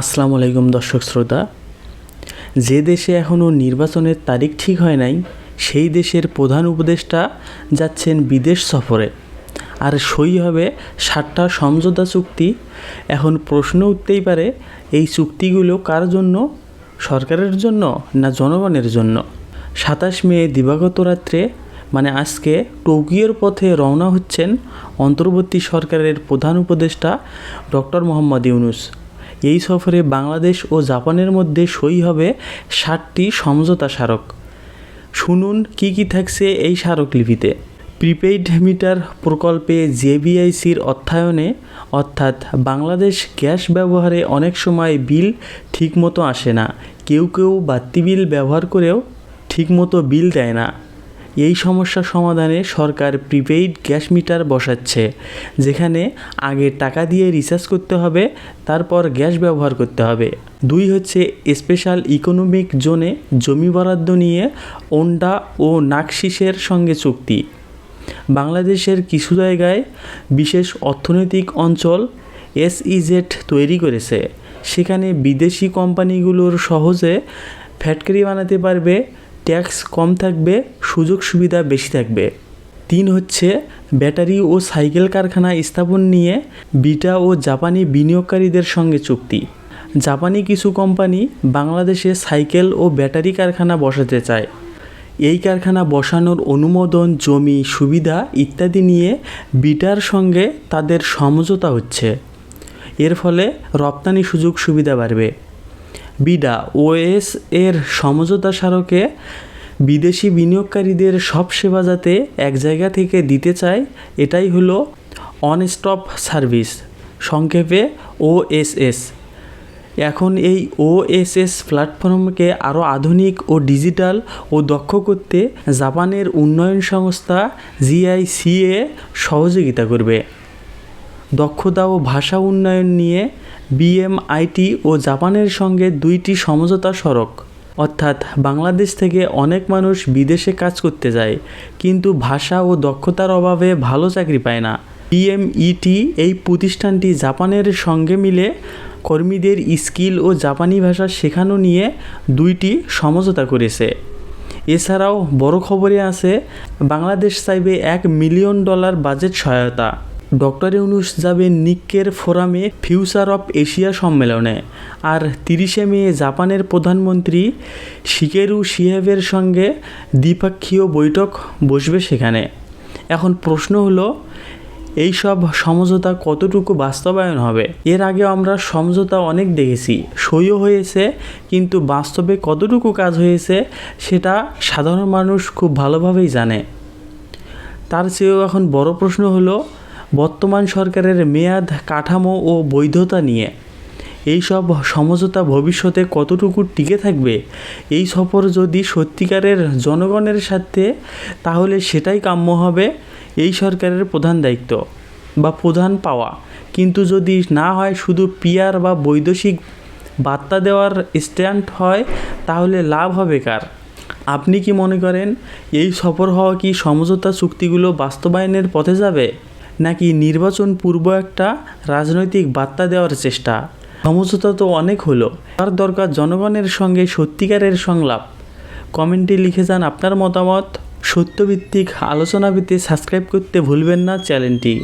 আসসালামু আলাইকুম দর্শক শ্রোতা। যে দেশে এখনও নির্বাচনের তারিখ ঠিক হয় নাই, সেই দেশের প্রধান উপদেষ্টা যাচ্ছেন বিদেশ সফরে। আর সই হবে সাতটা সমঝোতা চুক্তি। এখন প্রশ্ন উঠতেই পারে, এই চুক্তিগুলো কার জন্য? সরকারের জন্য না জনগণের জন্য? সাতাশ মে দিবাগত রাত্রে মানে আজকে, টোকিওর পথে রওনা হচ্ছেন অন্তর্বর্তী সরকারের প্রধান উপদেষ্টা ডক্টর মোহাম্মদ ইউনুস। এই সফরে বাংলাদেশ ও জাপানের মধ্যে সই হবে ষাটটি সমঝোতা স্মারক। শুনুন কি কি থাকছে এই স্মারকলিপিতে প্রিপেইড মিটার প্রকল্পে জেবিআইসির অর্থায়নে, অর্থাৎ বাংলাদেশ গ্যাস ব্যবহারে অনেক সময় বিল ঠিকমতো আসে না। কেউ কেউ বাড়তি বিল ব্যবহার করেও ঠিকমতো বিল দেয় না। এই সমস্যা সমাধানে সরকার প্রিপেইড গ্যাস মিটার বসাচ্ছে, যেখানে আগে টাকা দিয়ে রিচার্জ করতে হবে, তারপর গ্যাস ব্যবহার করতে হবে। দুই হচ্ছে স্পেশাল ইকোনমিক জোনে জমি বরাদ্দ নিয়ে ওন্ডা ও নাকশিসের সঙ্গে চুক্তি। বাংলাদেশের কিছু জায়গায় বিশেষ অর্থনৈতিক অঞ্চল এসইজেড তৈরি করেছে, সেখানে বিদেশি কোম্পানিগুলোর সহজে ফ্যাক্টরি বানাতে পারবে ট্যাক্স কম থাকবে সুযোগ সুবিধা বেশি থাকবে। তিন হচ্ছে, ব্যাটারি ও সাইকেল কারখানা স্থাপন নিয়ে বিটা ও জাপানি বিনিয়োগকারীদের সঙ্গে চুক্তি। জাপানি কিছু কোম্পানি বাংলাদেশে সাইকেল ও ব্যাটারি কারখানা বসাতে চায়। এই কারখানা বসানোর অনুমোদন, জমি সুবিধা ইত্যাদি নিয়ে বিটার সঙ্গে তাদের সমঝোতা হচ্ছে। এর ফলে রপ্তানি সুযোগ সুবিধা বাড়বে বিডা ওএস এর সমঝোতা স্মারকে বিদেশি বিনিয়োগকারীদের সব সেবা যাতে এক জায়গা থেকে দিতে চায়, এটাই হলো অন স্টপ সার্ভিস সংক্ষেপে ওএসএস এখন এই ওএসএস প্ল্যাটফর্মকে আরও আধুনিক ও ডিজিটাল ও দক্ষ করতে জাপানের উন্নয়ন সংস্থা জিআইসিএ সহযোগিতা করবে। দক্ষতা ও ভাষা উন্নয়ন নিয়ে বিএমআইটি ও জাপানের সঙ্গে দুইটি সমঝোতা সড়ক। অর্থাৎ বাংলাদেশ থেকে অনেক মানুষ বিদেশে কাজ করতে যায়, কিন্তু ভাষা ও দক্ষতার অভাবে ভালো চাকরি পায় না। বিএমইটি এই প্রতিষ্ঠানটি জাপানের সঙ্গে মিলে কর্মীদের স্কিল ও জাপানি ভাষা শেখানো নিয়ে দুইটি সমঝোতা করেছে। এছাড়াও বড় খবরে আছে, বাংলাদেশ চাইবে এক মিলিয়ন ডলার বাজেট সহায়তা। ডক্টর ইউনুস যাবে নিক্কের ফোরামে ফিউচার অফ এশিয়া সম্মেলনে। আর তিরিশে মে জাপানের প্রধানমন্ত্রী শিকেরু শিহেবের সঙ্গে দ্বিপাক্ষীয় বৈঠক বসবে সেখানে। এখন প্রশ্ন হলো এই সব সমঝোতা কতটুকু বাস্তবায়ন হবে? এর আগে আমরা সমঝোতা অনেক দেখেছি, সইও হয়েছে, কিন্তু বাস্তবে কতটুকু কাজ হয়েছে সেটা সাধারণ মানুষ খুব ভালোভাবেই জানে। তার চেয়েও এখন বড় প্রশ্ন হলো বর্তমান সরকারের মেয়াদ, কাঠামো ও বৈধতা নিয়ে। এই সব সমঝোতা ভবিষ্যতে কতটুকু টিকে থাকবে? এই সফর যদি সত্যিকারের জনগণের সাথে, তাহলে সেটাই কাম্য হবে। এই সরকারের প্রধান দায়িত্ব বা প্রধান পাওয়া। কিন্তু যদি না হয়, শুধু পিয়ার বা বৈদেশিক বার্তা দেওয়ার স্ট্যান্ড হয়, তাহলে লাভ হবে কার? আপনি কি মনে করেন, এই সফর হওয়া কি সমঝোতা চুক্তিগুলো বাস্তবায়নের পথে যাবে? নাকি নির্বাচন পূর্ব একটা রাজনৈতিক বার্তা দেওয়ার চেষ্টা? সমঝোতা তো অনেক হলো। তার দরকার জনগণের সঙ্গে সত্যিকারের সংলাপ? কমেন্টে লিখে যান আপনার মতামত। সত্যভিত্তিক আলোচনা পেতে সাবস্ক্রাইব করতে ভুলবেন না চ্যানেলটি।